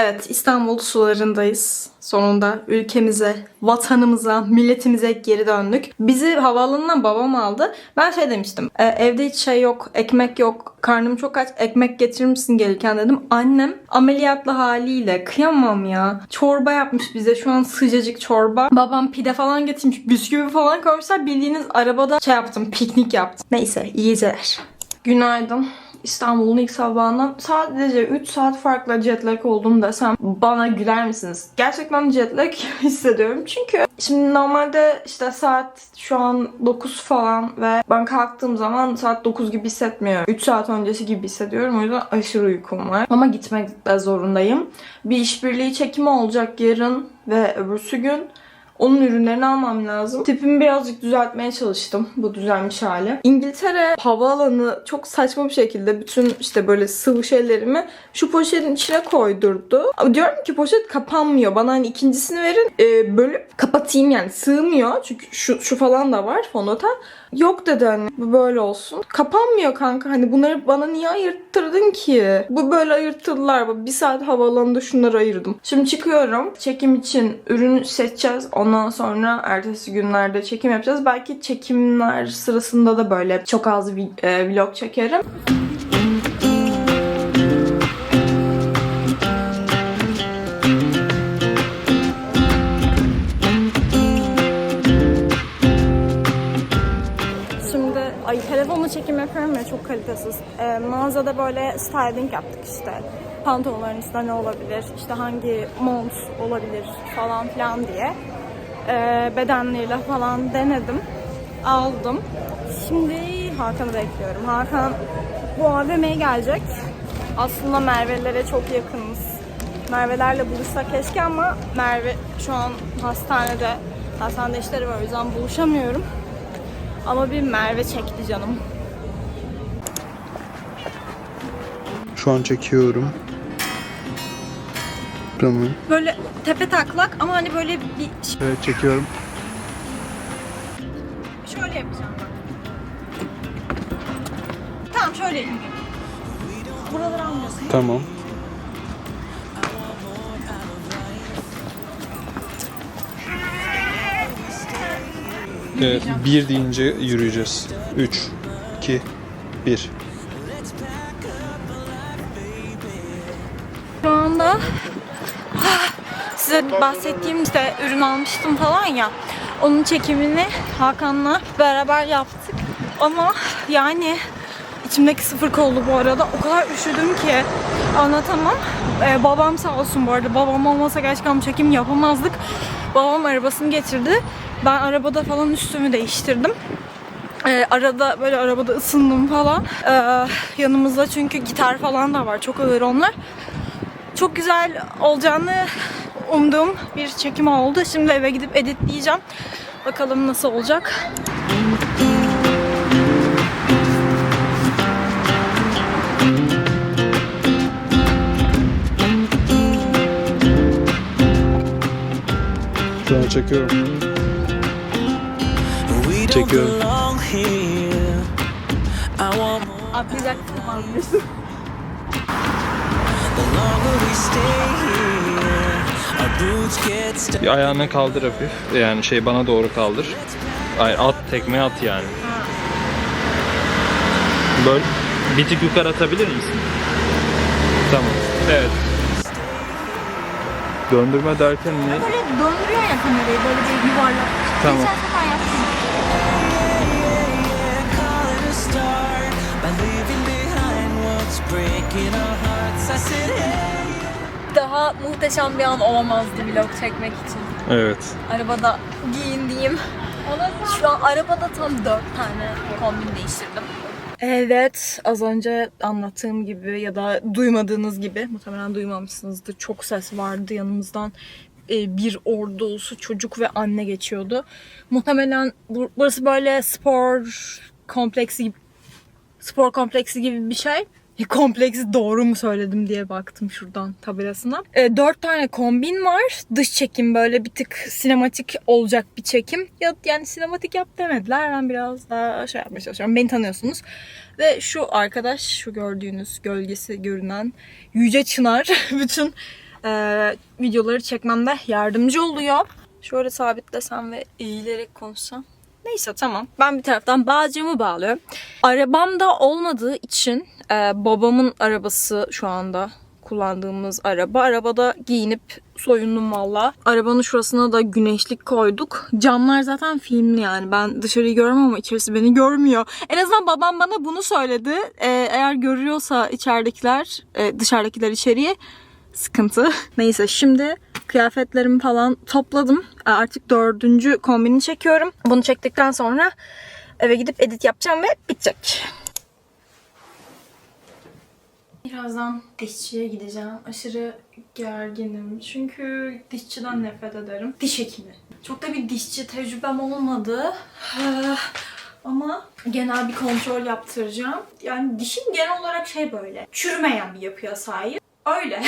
Evet, İstanbul sularındayız. Sonunda ülkemize, vatanımıza, milletimize geri döndük. Bizi havaalanından babam aldı. Ben şey demiştim. "E, evde hiç şey yok, ekmek yok. Karnım çok aç. Ekmek getirir misin gelirken dedim. Annem ameliyatlı haliyle kıyamam ya. Çorba yapmış bize. Şu an sıcacık çorba. Babam pide falan getirmiş. Bisküvi falan koymuşlar. Bildiğiniz arabada şey yaptım. Piknik yaptım. Neyse, iyi geceler. Günaydın. İstanbul'un ilk sabahından sadece 3 saat farkla jet lag oldum desem bana güler misiniz? Gerçekten jet lag hissediyorum çünkü şimdi normalde işte saat şu an 9 falan ve ben kalktığım zaman saat 9 gibi hissetmiyorum. 3 saat öncesi gibi hissediyorum o yüzden aşırı uykum var. Ama gitmek de zorundayım. Bir işbirliği çekimi olacak yarın ve öbürsü gün. Onun ürünlerini almam lazım. Tipimi birazcık düzeltmeye çalıştım bu düzelmiş hali. İngiltere havaalanı çok saçma bir şekilde bütün işte böyle sıvı şeylerimi şu poşetin içine koydurdu. Ama Diyorum ki poşet kapanmıyor. Bana hani ikincisini verin e, bölüp kapatayım yani sığmıyor. Çünkü şu, şu falan da var fondöten. Yok dedi hani bu böyle olsun. Kapanmıyor kanka hani bunları bana niye ayırttırdın ki? Bu böyle ayırttılar. Bir saat havaalanında şunları ayırdım. Şimdi çıkıyorum. Çekim için ürün seçeceğiz. Ondan sonra ertesi günlerde çekim yapacağız. Belki çekimler sırasında da böyle çok az e, vlog çekerim. Telefonla çekim yapıyorum ya çok kalitesiz. Ee, mağazada böyle styling yaptık işte. Pantolonların üstüne ne olabilir, işte hangi mont olabilir falan filan diye. Ee, bedenleriyle falan denedim. Aldım. Şimdi Hakan'ı bekliyorum. Hakan bu AVM'ye gelecek. Aslında Merve'lere çok yakınız. Merve'lerle buluşsak keşke ama Merve şu an hastanede. Hastanede işleri var o yüzden buluşamıyorum. Ama bir Merve çekti canım. Şu an çekiyorum. Tamam. Böyle tepe taklak ama hani böyle bir Evet çekiyorum. şöyle yapacağım. Tamam şöyle yapayım. Buraları almıyorsun. Tamam. Evet, bir deyince yürüyeceğiz. 3, 2, 1. bahsettiğim işte ürün almıştım falan ya. Onun çekimini Hakan'la beraber yaptık. Ama yani içimdeki sıfır kollu bu arada. O kadar üşüdüm ki anlatamam. Ee, babam sağ olsun bu arada. Babam olmasa gerçekten bu çekim yapamazdık. Babam arabasını getirdi. Ben arabada falan üstümü değiştirdim. Ee, arada böyle arabada ısındım falan. Ee, yanımızda çünkü gitar falan da var. Çok ağır onlar. Çok güzel olacağını umduğum bir çekim oldu. Şimdi eve gidip editleyeceğim. Bakalım nasıl olacak. Şu an çekiyorum. Çekiyorum. Atlayacaktım vazgeçtim. Bir ayağını kaldır hafif. Yani şey bana doğru kaldır. Hayır at tekme at yani. Böyle bir tık yukarı atabilir misin? Tamam. Evet. Döndürme derken ne? Böyle döndürüyor ya kamerayı böyle bir yuvarlak. Tamam. Geçen sefer yaptım. Breaking our hearts. I said, hey. Daha muhteşem bir an olamazdı vlog çekmek için. Evet. Arabada giyindiğim. Şu an arabada tam dört tane kombin değiştirdim. Evet, az önce anlattığım gibi ya da duymadığınız gibi, muhtemelen duymamışsınızdır. Çok ses vardı yanımızdan. e, Bir ordulusu çocuk ve anne geçiyordu. Muhtemelen bu- burası böyle spor kompleksi gibi, spor kompleksi gibi bir şey. Kompleksi doğru mu söyledim diye baktım şuradan tabelasına. E, dört tane kombin var. Dış çekim böyle bir tık sinematik olacak bir çekim. Ya yani sinematik yap demediler. Ben biraz daha şey yapmaya çalışıyorum. Beni tanıyorsunuz. Ve şu arkadaş, şu gördüğünüz gölgesi görünen Yüce Çınar bütün e, videoları çekmemde yardımcı oluyor. Şöyle sabitlesem ve eğilerek konuşsam. Neyse tamam. Ben bir taraftan bağcığımı bağlıyorum. Arabam da olmadığı için e, babamın arabası şu anda kullandığımız araba. Arabada giyinip soyundum valla. Arabanın şurasına da güneşlik koyduk. Camlar zaten filmli yani. Ben dışarıyı görmem ama içerisi beni görmüyor. En azından babam bana bunu söyledi. E, eğer görüyorsa içeridekiler, e, dışarıdakiler içeriye sıkıntı. Neyse şimdi kıyafetlerimi falan topladım. E, Artık dördüncü kombini çekiyorum. Bunu çektikten sonra eve gidip edit yapacağım ve bitecek. Birazdan dişçiye gideceğim. Aşırı gerginim. Çünkü dişçiden nefret ederim. Diş hekimi. Çok da bir dişçi tecrübem olmadı. Ama genel bir kontrol yaptıracağım. Yani dişim genel olarak şey böyle. Çürümeyen bir yapıya sahip. Öyle.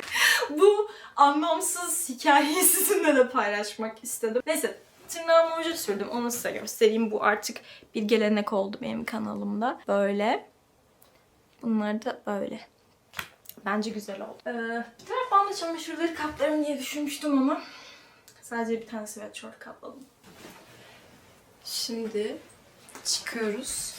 Bu anlamsız hikayeyi sizinle de paylaşmak istedim. Neyse tırnağıma oje sürdüm. Onu size göstereyim. Bu artık bir gelenek oldu benim kanalımda. Böyle. Bunlar da böyle. Bence güzel oldu. Ee, bir taraftan da çamaşırları katlarım diye düşünmüştüm ama sadece bir tane sweatshirt katladım. Şimdi çıkıyoruz.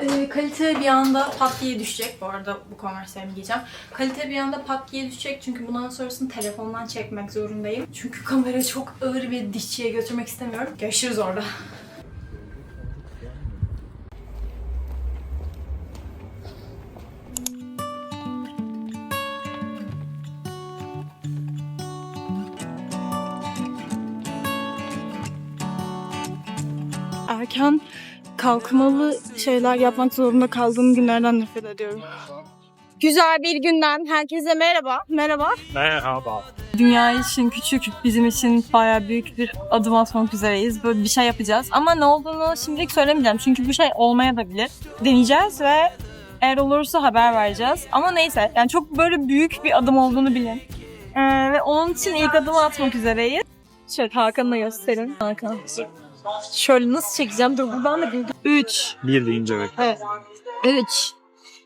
Ee, kalite bir anda pat diye düşecek. Bu arada bu konverslerimi giyeceğim. Kalite bir anda pat diye düşecek çünkü bundan sonrasını telefondan çekmek zorundayım. Çünkü kamera çok ağır bir dişçiye götürmek istemiyorum. Görüşürüz orada. Kalkmalı şeyler yapmak zorunda kaldığım günlerden nefret ediyorum. Güzel bir günden herkese merhaba. Merhaba. Merhaba. Dünya için küçük, bizim için bayağı büyük bir adım atmak üzereyiz. Böyle bir şey yapacağız. Ama ne olduğunu şimdilik söylemeyeceğim. Çünkü bu şey olmaya da bilir. Deneyeceğiz ve eğer olursa haber vereceğiz. Ama neyse, yani çok böyle büyük bir adım olduğunu bilin. Ee, ve onun için ilk adımı atmak üzereyiz. Şöyle Hakan'la gösterin. Hakan. Şöyle nasıl çekeceğim? Dur buradan da bir... 3, Bir deyince bek. Evet. 3,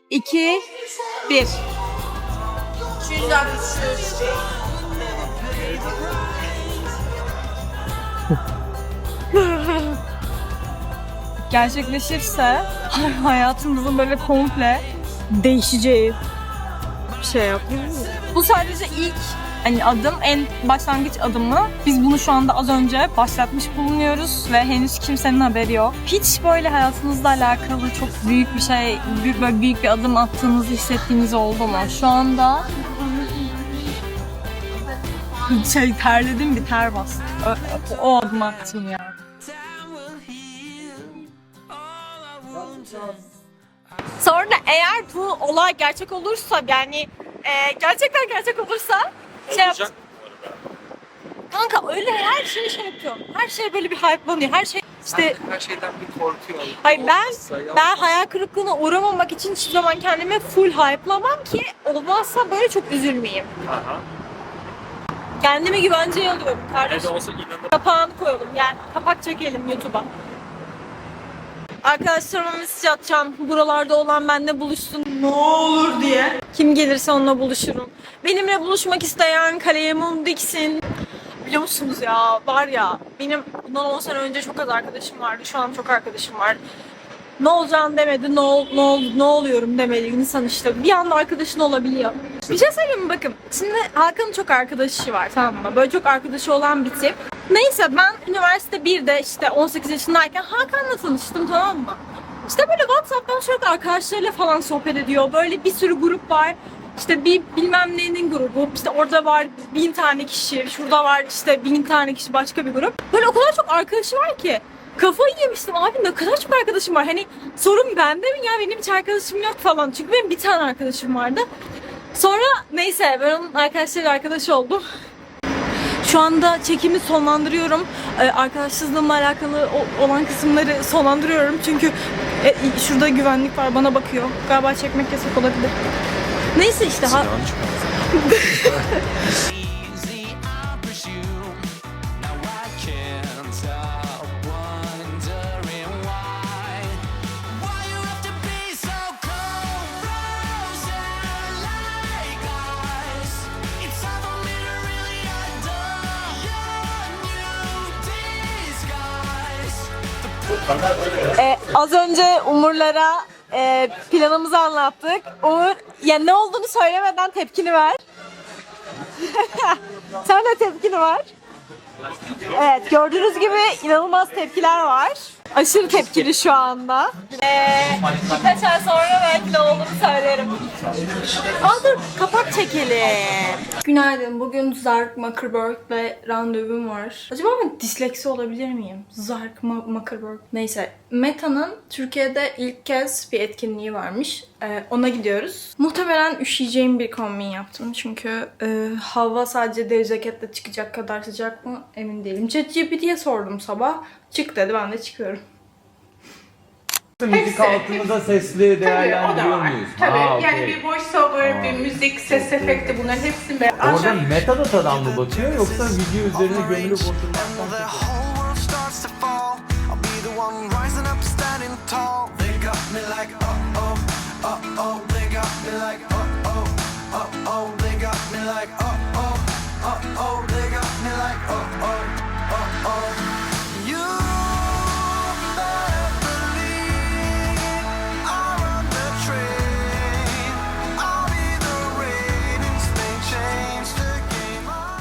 2, 1. Gerçekleşirse hayatımızın böyle komple değişeceği bir şey yapıyoruz. Bu sadece ilk hani adım, en başlangıç adımı. Biz bunu şu anda az önce başlatmış bulunuyoruz ve henüz kimsenin haberi yok. Hiç böyle hayatınızla alakalı çok büyük bir şey, büyük, böyle büyük bir adım attığınızı hissettiğiniz oldu mu? Şu anda şey terledim bir ter bastı. O, o adım attım yani. Sonra eğer bu olay gerçek olursa yani e, gerçekten gerçek olursa şey yap- Kanka öyle her şey şey yapıyor. Her şey böyle bir hype'lanıyor. Her şey işte her şeyden bir korkuyor. Hayır ben Olmazsa ben hayal kırıklığına uğramamak için hiçbir zaman kendimi full hype'lamam ki olmazsa böyle çok üzülmeyeyim. Aha. Kendimi güvenceye alıyorum Ne kardeşim. de olsa inanır. Kapağını koyalım yani kapak çekelim YouTube'a. Arkadaşlarıma mesaj atacağım. Buralarda olan benimle buluşsun ne olur diye. Kim gelirse onunla buluşurum. Benimle buluşmak isteyen kalemi diksin. Biliyor musunuz ya var ya benim bundan 10 sene önce çok az arkadaşım vardı. Şu an çok arkadaşım var. Ne olacağını demedi, ne, ol, ne, ol, ne oluyorum demedi insan işte. Bir anda arkadaşın olabiliyor. Bir şey söyleyeyim mi bakın. Şimdi Hakan'ın çok arkadaşı var tamam mı? Böyle çok arkadaşı olan bir tip. Neyse ben üniversite 1'de işte 18 yaşındayken Hakan'la tanıştım tamam mı? İşte böyle Whatsapp'tan sürekli arkadaşlarıyla falan sohbet ediyor. Böyle bir sürü grup var. İşte bir bilmem nenin grubu, işte orada var bin tane kişi, şurada var işte bin tane kişi başka bir grup. Böyle o kadar çok arkadaşı var ki. Kafayı yemiştim abi ne kadar çok arkadaşım var. Hani sorun bende mi ya benim hiç arkadaşım yok falan. Çünkü benim bir tane arkadaşım vardı. Sonra neyse ben onun arkadaşlarıyla arkadaş oldum. Şu anda çekimi sonlandırıyorum. Ee, arkadaşlığımla alakalı olan kısımları sonlandırıyorum. Çünkü e, şurada güvenlik var bana bakıyor. Galiba çekmek yasak olabilir. Neyse işte. Ha... e, Az önce Umurlara e, planımızı anlattık. Umur, ya ne olduğunu söylemeden tepkini ver. Sen de tepkini ver. Evet, gördüğünüz gibi inanılmaz tepkiler var. Aşırı tepkili şu anda. Ee, birkaç ay sonra belki ne olduğunu söylerim. Aa dur, kapak çekelim. Günaydın. Bugün Zark Zuckerberg'le randevum var. Acaba ben disleksi olabilir miyim? Zark Zuckerberg. Neyse. Meta'nın Türkiye'de ilk kez bir etkinliği varmış. Ee, ona gidiyoruz. Muhtemelen üşüyeceğim bir kombin yaptım. Çünkü e, hava sadece deri ceketle çıkacak kadar sıcak mı emin değilim. ChatGPT'ye sordum sabah. Çık dedi. Ben de çıkıyorum. Müzik altını da sesli değerlendiriyor muyuz? Tabii Ha, yani okey. bir voiceover, bir müzik, ses efekti bunların hepsini be- Orada Aşağı- metadatadan mı bakıyor yoksa video üzerine gömülüp oturmaktan The mı? whole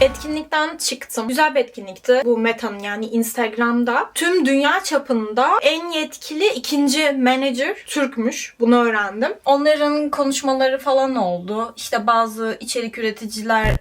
it Etkinlikten çıktım. Güzel bir etkinlikti. Bu Meta'nın yani Instagram'da tüm dünya çapında en yetkili ikinci manager Türkmüş. Bunu öğrendim. Onların konuşmaları falan oldu. İşte bazı içerik üreticiler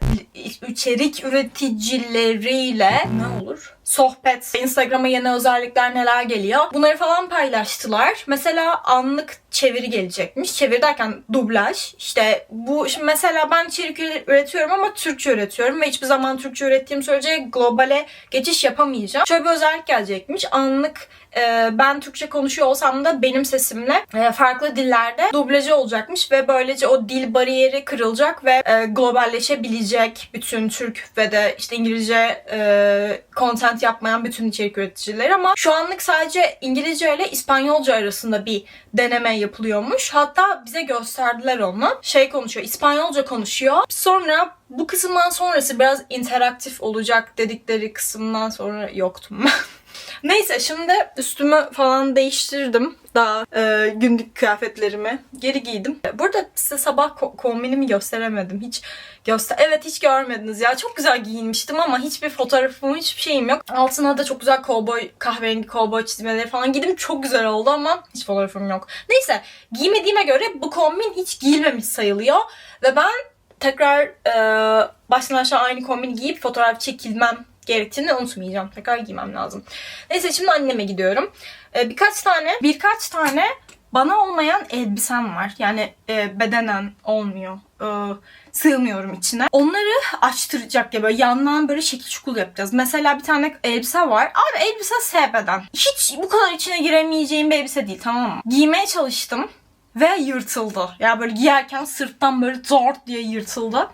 içerik üreticileriyle ne olur? Sohbet, Instagram'a yeni özellikler neler geliyor. Bunları falan paylaştılar. Mesela anlık çeviri gelecekmiş. Çeviri derken dublaj. İşte bu şimdi mesela ben içerik üretiyorum ama Türkçe üretiyorum ve hiçbir zaman Türkçe ürettiğim sürece globale geçiş yapamayacağım. Şöyle bir özellik gelecekmiş. Anlık e, ben Türkçe konuşuyor olsam da benim sesimle e, farklı dillerde dublajı olacakmış ve böylece o dil bariyeri kırılacak ve e, globalleşebilecek bütün Türk ve de işte İngilizce e, content yapmayan bütün içerik üreticileri ama şu anlık sadece İngilizce ile İspanyolca arasında bir deneme yapılıyormuş. Hatta bize gösterdiler onu. Şey konuşuyor, İspanyolca konuşuyor. Sonra bu kısımdan sonrası biraz interaktif olacak dedikleri kısımdan sonra yoktum ben. Neyse şimdi üstümü falan değiştirdim. Daha e, günlük kıyafetlerimi geri giydim. Burada size sabah ko- kombinimi gösteremedim. Hiç göster Evet hiç görmediniz ya. Çok güzel giyinmiştim ama hiçbir fotoğrafım, hiçbir şeyim yok. Altına da çok güzel kovboy, kahverengi kovboy çizmeleri falan giydim. Çok güzel oldu ama hiç fotoğrafım yok. Neyse giymediğime göre bu kombin hiç giyilmemiş sayılıyor. Ve ben tekrar e, baştan aşağı aynı kombini giyip fotoğraf çekilmem gerektiğini unutmayacağım. Tekrar giymem lazım. Neyse şimdi anneme gidiyorum. Ee, birkaç tane, birkaç tane bana olmayan elbisem var. Yani e, bedenen olmuyor. Ee, sığmıyorum içine. Onları açtıracak ya böyle yandan böyle şekil şukul yapacağız. Mesela bir tane elbise var. Abi elbise S beden. Hiç bu kadar içine giremeyeceğim bir elbise değil tamam mı? Giymeye çalıştım ve yırtıldı. Ya böyle giyerken sırttan böyle zort diye yırtıldı.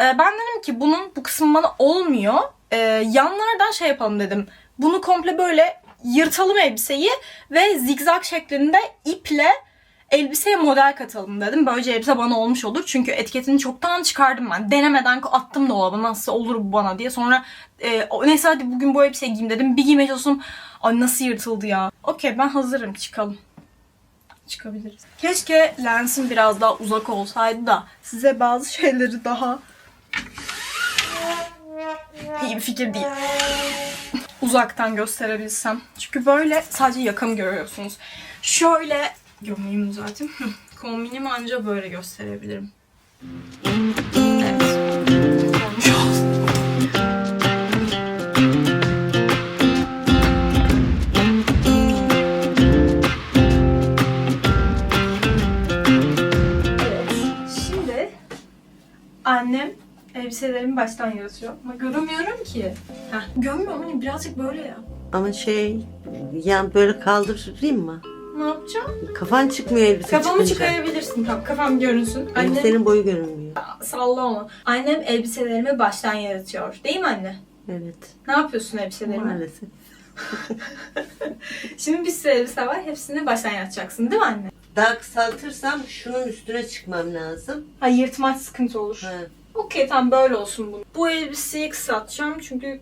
Ee, ben dedim ki bunun bu kısmı bana olmuyor. Ee, yanlardan şey yapalım dedim. Bunu komple böyle yırtalım elbiseyi ve zigzag şeklinde iple elbiseye model katalım dedim. Böylece elbise bana olmuş olur. Çünkü etiketini çoktan çıkardım ben. Denemeden attım dolaba nasıl olur bu bana diye. Sonra e, neyse hadi bugün bu elbiseyi giyeyim dedim. Bir giymeye çalıştım. Ay nasıl yırtıldı ya. Okey ben hazırım çıkalım. Çıkabiliriz. Keşke lensim biraz daha uzak olsaydı da size bazı şeyleri daha iyi bir fikir değil. Uzaktan gösterebilsem. Çünkü böyle sadece yakamı görüyorsunuz. Şöyle düzelteyim. Hı, Kombinimi anca böyle gösterebilirim. Evet. Annem elbiselerimi baştan yaratıyor. Ama göremiyorum ki. Heh, görmüyorum hani birazcık böyle ya. Ama şey, yan böyle kaldırayım mı? Ne yapacağım? Kafan çıkmıyor elbise Kafamı çıkınca. çıkarabilirsin. Tamam kafam görünsün. Annem Elbisenin boyu görünmüyor. salla onu. Annem elbiselerimi baştan yaratıyor. Değil mi anne? Evet, Ne yapıyorsun elbiselerimi? maalesef. Şimdi bir sürü elbise var. Hepsini baştan yaratacaksın değil mi anne? Daha kısaltırsam şunun üstüne çıkmam lazım. Ha yırtmak sıkıntı olur. Ha. Okey tamam böyle olsun bu. Bu elbiseyi kısaltacağım çünkü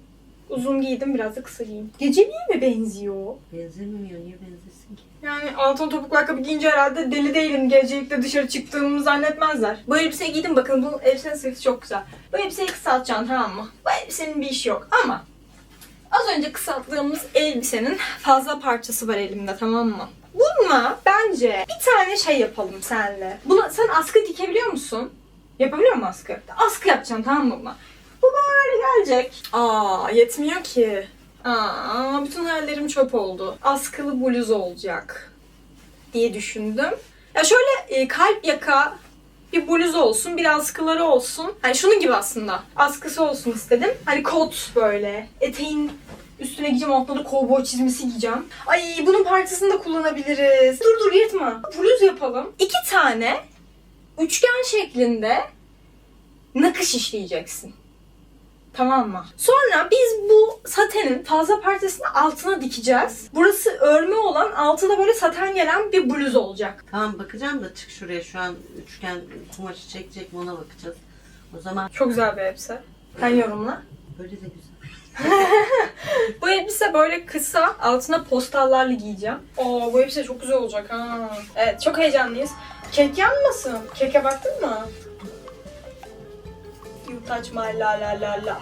Uzun giydim biraz da kısa giyeyim. Geceliğe mi benziyor? Benzemiyor. Niye benzesin ki? Yani altın topuklu ayakkabı giyince herhalde deli değilim. Gecelikte dışarı çıktığımı zannetmezler. Bu elbiseyi giydim bakın bu elbisenin sırtı çok güzel. Bu elbiseyi kısaltacaksın tamam mı? Bu elbisenin bir işi yok ama az önce kısalttığımız elbisenin fazla parçası var elimde tamam mı? Bununla bence bir tane şey yapalım senle. Buna sen askı dikebiliyor musun? Yapabiliyor musun askı? Askı yapacaksın tamam mı? Bu böyle gelecek. Aa yetmiyor ki. Aa bütün hayallerim çöp oldu. Askılı bluz olacak diye düşündüm. Ya şöyle e, kalp yaka bir bluz olsun, bir askıları olsun. Hani şunun gibi aslında. Askısı olsun istedim. Hani kot böyle. Eteğin üstüne giyeceğim altına da kovboy çizmesi giyeceğim. Ay bunun parçasını da kullanabiliriz. Dur dur yırtma. Bluz yapalım. İki tane üçgen şeklinde nakış işleyeceksin. Tamam mı? Sonra biz bu satenin fazla parçasını altına dikeceğiz. Burası örme olan altına böyle saten gelen bir bluz olacak. Tamam bakacağım da çık şuraya şu an üçgen kumaşı çekecek mi ona bakacağız. O zaman Çok güzel bir elbise. Sen yorumla. böyle de güzel. Bu elbise böyle kısa, altına postallarla giyeceğim. Oo bu elbise çok güzel olacak ha. Evet çok heyecanlıyız. Kek yanmasın. Keke baktın mı? You touch my la la la la.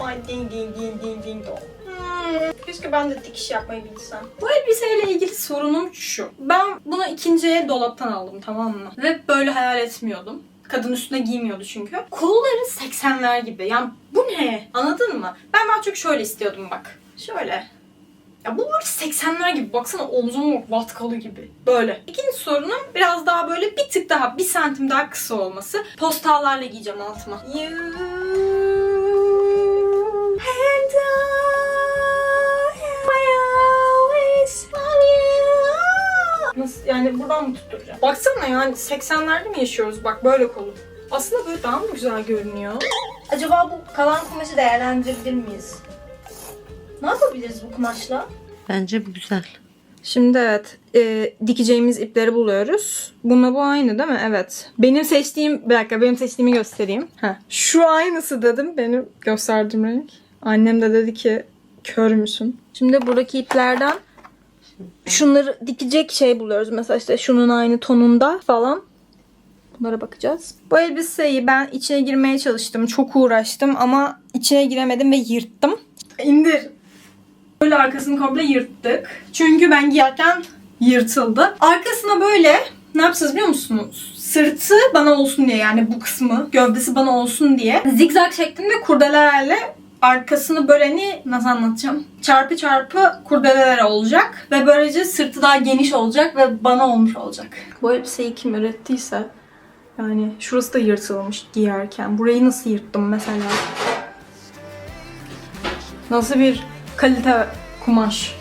My ding ding ding ding ding dong. Hmm, keşke ben de dikiş yapmayı bilsem. Bu elbiseyle ilgili sorunum şu. Ben bunu ikinci el dolaptan aldım tamam mı? Ve böyle hayal etmiyordum. Kadın üstüne giymiyordu çünkü. Kolları 80'ler gibi. Yani bu ne? Anladın mı? Ben daha çok şöyle istiyordum bak. Şöyle. Ya bu böyle 80'ler gibi. Baksana omzum vatkalı gibi. Böyle. İkinci sorunum biraz daha böyle bir tık daha bir santim daha kısa olması. Postallarla giyeceğim altıma. You and I. Nasıl yani buradan mı tutturacağım? Baksana yani 80'lerde mi yaşıyoruz? Bak böyle kolu. Aslında böyle daha mı güzel görünüyor? Acaba bu kalan kumaşı değerlendirebilir miyiz? Ne yapabiliriz bu kumaşla? Bence bu güzel. Şimdi evet e, dikeceğimiz ipleri buluyoruz. Bununla bu aynı değil mi? Evet. Benim seçtiğim bir dakika benim seçtiğimi göstereyim. Heh. Şu aynısı dedim benim gösterdiğim renk. Annem de dedi ki kör müsün? Şimdi buradaki iplerden şunları dikecek şey buluyoruz. Mesela işte şunun aynı tonunda falan. Bunlara bakacağız. Bu elbiseyi ben içine girmeye çalıştım. Çok uğraştım ama içine giremedim ve yırttım. İndir. Böyle arkasını komple yırttık. Çünkü ben giyerken yırtıldı. Arkasına böyle ne yapacağız biliyor musunuz? Sırtı bana olsun diye yani bu kısmı gövdesi bana olsun diye zigzag şeklinde kurdelelerle arkasını böyle ne nasıl anlatacağım? Çarpı çarpı kurdeleler olacak ve böylece sırtı daha geniş olacak ve bana olmuş olacak. Bu elbiseyi kim ürettiyse yani şurası da yırtılmış giyerken. Burayı nasıl yırttım mesela? Nasıl bir kalite kumaş.